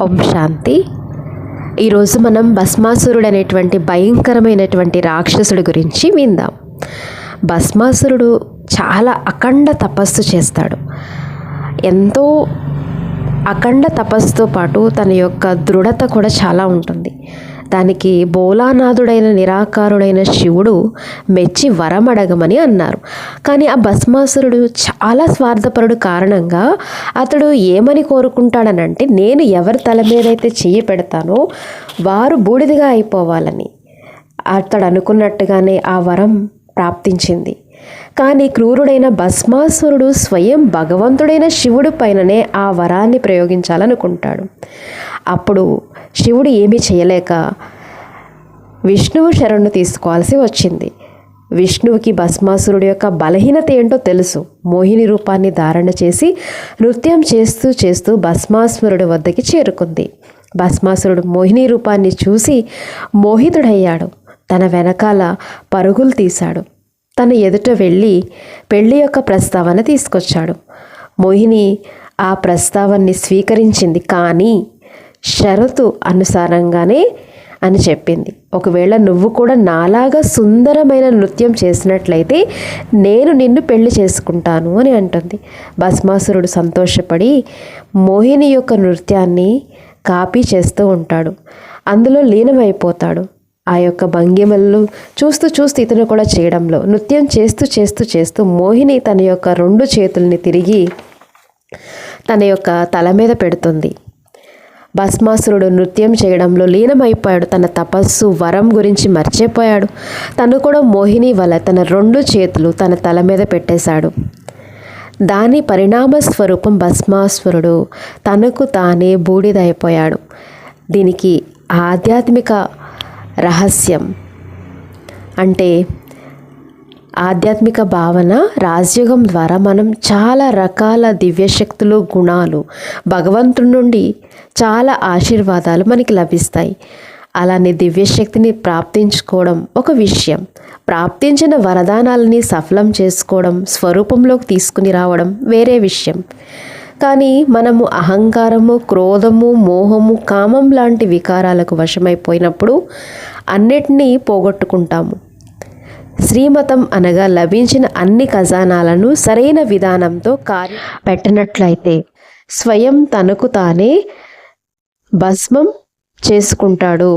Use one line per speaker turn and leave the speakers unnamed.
ఓం శాంతి. ఈరోజు మనం భస్మాసురుడు అనేటువంటి భయంకరమైనటువంటి రాక్షసుడి గురించి విందాం. భస్మాసురుడు చాలా అఖండ తపస్సు చేస్తాడు. ఎంతో అఖండ తపస్సుతో పాటు తన యొక్క దృఢత కూడా చాలా ఉంటుంది. దానికి బోలానాథుడైన నిరాకారుడైన శివుడు మెచ్చి వరం అడగమని అన్నారు. కానీ ఆ భస్మాసురుడు చాలా స్వార్థపరుడు కారణంగా అతడు ఏమని కోరుకుంటాడనంటే నేను ఎవరి తల మీదైతే చెయ్యి పెడతానో వారు బూడిదగా అయిపోవాలని అతడు అనుకున్నట్టుగానే ఆ వరం ప్రాప్తించింది. కానీ క్రూరుడైన భస్మాసురుడు స్వయం భగవంతుడైన శివుడు పైననే ఆ వరాన్ని ప్రయోగించాలనుకుంటాడు. అప్పుడు శివుడు ఏమీ చేయలేక విష్ణువు శరణు తీసుకోవాల్సి వచ్చింది. విష్ణువుకి భస్మాసురుడు యొక్క బలహీనత ఏంటో తెలుసు. మోహిని రూపాన్ని ధారణ చేసి నృత్యం చేస్తూ చేస్తూ భస్మాసురుడి వద్దకి చేరుకుంది. భస్మాసురుడు మోహిని రూపాన్ని చూసి మోహితుడయ్యాడు. తన వెనకాల పరుగులు తీశాడు. తన ఎదుట వెళ్ళి పెళ్ళి యొక్క ప్రస్తావన తీసుకొచ్చాడు. మోహిని ఆ ప్రస్తావన్ని స్వీకరించింది కానీ షరతు అనుసారంగానే అని చెప్పింది. ఒకవేళ నువ్వు కూడా నాలాగా సుందరమైన నృత్యం చేసినట్లయితే నేను నిన్ను పెళ్ళి చేసుకుంటాను అని అంటుంది. భస్మాసురుడు సంతోషపడి మోహిని యొక్క నృత్యాన్ని కాపీ చేస్తూ ఉంటాడు. అందులో లీనమైపోతాడు. ఆ యొక్క భంగిమలు చూస్తూ చూస్తూ ఇతను కూడా చేయడంలో నృత్యం చేస్తూ చేస్తూ చేస్తూ మోహిని తన యొక్క రెండు చేతుల్ని తిరిగి తన యొక్క తల మీద పెడుతుంది. భస్మాసురుడు నృత్యం చేయడంలో లీనమైపోయాడు. తన తపస్సు వరం గురించి మర్చిపోయాడు. తను కూడా మోహిని వల్ల తన రెండు చేతులు తన తల మీద పెట్టేశాడు. దాని పరిణామ స్వరూపం భస్మాసురుడు. తనకు తానే బూడిదైపోయాడు. దీనికి ఆధ్యాత్మిక రహస్యం అంటే ఆధ్యాత్మిక భావన రాజయోగం ద్వారా మనం చాలా రకాల దివ్యశక్తులు గుణాలు భగవంతుడి నుండి చాలా ఆశీర్వాదాలు మనకి లభిస్తాయి. అలానే దివ్యశక్తిని ప్రాప్తించుకోవడం ఒక విషయం. ప్రాప్తించిన వరదానాలని సఫలం చేసుకోవడం స్వరూపంలోకి తీసుకుని రావడం వేరే విషయం. కానీ మనము అహంకారము క్రోధము మోహము కామం లాంటి వికారాలకు వశమైపోయినప్పుడు అన్నిటినీ పోగొట్టుకుంటాము. శ్రీమతం అనగా లభించిన అన్ని ఖజానాలను సరైన విధానంతో కార్య పెట్టినట్లయితే స్వయం తనకు తానే భస్మం చేసుకుంటాడు.